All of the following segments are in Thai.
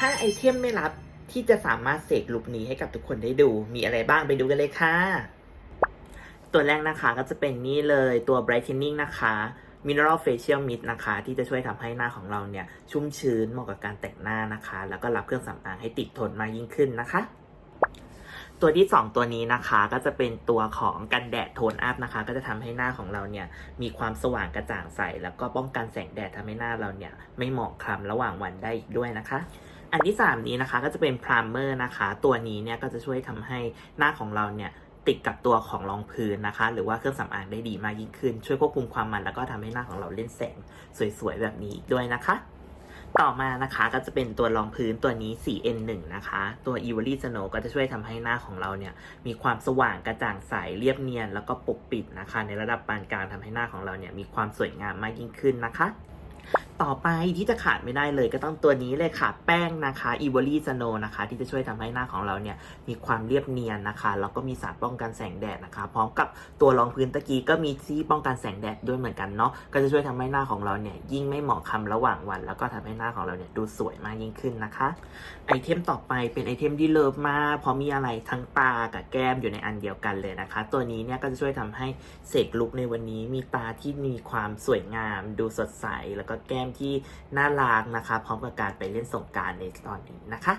5ไอเทมไม่ลับที่จะสามารถเสกลุคนี้ให้กับทุกคนได้ดู มีอะไรบ้างไปดูกันเลยค่ะ ตัวแรกนะคะก็จะเป็นนี่เลยตัว brightening นะคะ mineral facial mist นะคะ ที่จะช่วยทำให้หน้าของเราเนี่ย ชุ่มชื้นเหมาะกับการแต่งหน้านะคะ แล้วก็รับเครื่องสำอางให้ติดทนมากยิ่งขึ้นนะคะตัวที่ 2 ตัวนี้นะคะก็จะเป็นตัวของกันแดดโทนอัพนะคะ ก็จะทำให้หน้าของเราเนี่ยมีความสว่างกระจ่างใส แล้วก็ป้องกันแสงแดดทำให้หน้าเราเนี่ยไม่หมองคล้ำระหว่างวันได้อีกด้วยนะคะ อันที่ 3 นี้นะคะก็จะเป็นพรามเมอร์นะคะ ตัวนี้เนี่ยก็จะช่วยทำให้หน้าของเราเนี่ยติดกับตัวของรองพื้นนะคะ หรือว่าเครื่องสำอางได้ดีมากยิ่งขึ้น ช่วยควบคุมความมัน แล้วก็ทำให้หน้าของเราเล่นแสงสวยๆ แบบนี้ด้วยนะคะ ต่อมานะคะก็จะเป็นตัวรองพื้นตัวนี้ 4N1 นะคะ ตัว e v o l y Snow ก็จะช่วยทำให้หน้าของเราเนี่ยมีความสว่างกระจ่างใสเรียบเนียน แล้วก็ปกปิดนะคะ ในระดับปานกลางทำให้หน้าของเราเนี่ยมีความสวยงามมากยิ่งขึ้นนะคะ ต่อไปที่จะขาดไม่ได้เลยก็ต้องตัวนี้เลยค่ะ แป้งนะคะ e v o l y Snow นนะคะ ที่จะช่วยทำให้หน้าของเราเนี่ยมีความเรียบเนียนนะคะแล้วก็มีสารป้องกันแสงแดดนะคะ พร้อมกับตัวรองพื้นตะกี้ก็มีที่ป้องกันแสงแดดด้วยเหมือนกันเนาะก็จะช่วยทำให้หน้าของเราเนี่ยยิ่งไม่เหมาะคำระหว่างวัน แล้วก็ทำให้หน้าของเราเนี่ยดูสวยมากยิ่งขึ้นนะคะ ไอเทมต่อไปเป็นไอเทมที่เลิฟมากเพราะมีอะไรทั้งตากับแก้มอยู่ในอันเดียวกันเลยนะคะ ตัวนี้เนี่ยก็จะช่วยทำให้เสกลุกในวันนี้มีตาที่มีความสวยงาม ดูสดใสแล้วก็แก้มที่น่ารักนะคะ พร้อมกับการไปเล่นสงการในตอนนี้นะคะ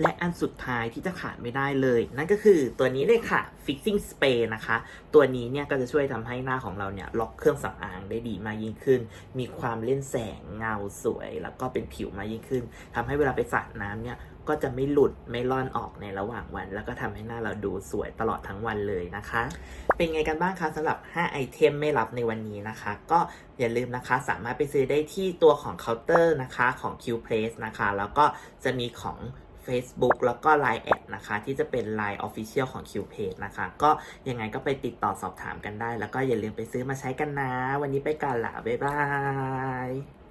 และอันสุดท้ายที่จะขาดไม่ได้เลย นั่นก็คือตัวนี้เลยค่ะ fixing spray นะคะ ตัวนี้เนี่ยก็จะช่วยทำให้หน้าของเราเนี่ยล็อกเครื่องสำอางได้ดีมากยิ่งขึ้น มีความเล่นแสงเงาสวย แล้วก็เป็นผิวมากยิ่งขึ้นทำให้เวลาไปสระน้ำเนี่ยก็จะไม่หลุดไม่ล่อนออกในระหว่างวัน แล้วก็ทำให้หน้าเราดูสวยตลอดทั้งวันเลยนะคะ เป็นไงกันบ้างคะสำหรับ 5 ไอเทมไม่รับในวันนี้นะคะ ก็อย่าลืมนะคะสามารถไปซื้อได้ที่ตัวของเคาน์เตอร์นะคะของ Q Place นะคะ แล้วก็จะมีของ Facebook แล้วก็ Line แอดนะคะ ที่จะเป็น Line Official ของ Q Page นะคะ ก็ยังไงก็ไปติดต่อสอบถามกันได้ แล้วก็อย่าลืมไปซื้อมาใช้กันนะ วันนี้ไปกันละบ๊ายบาย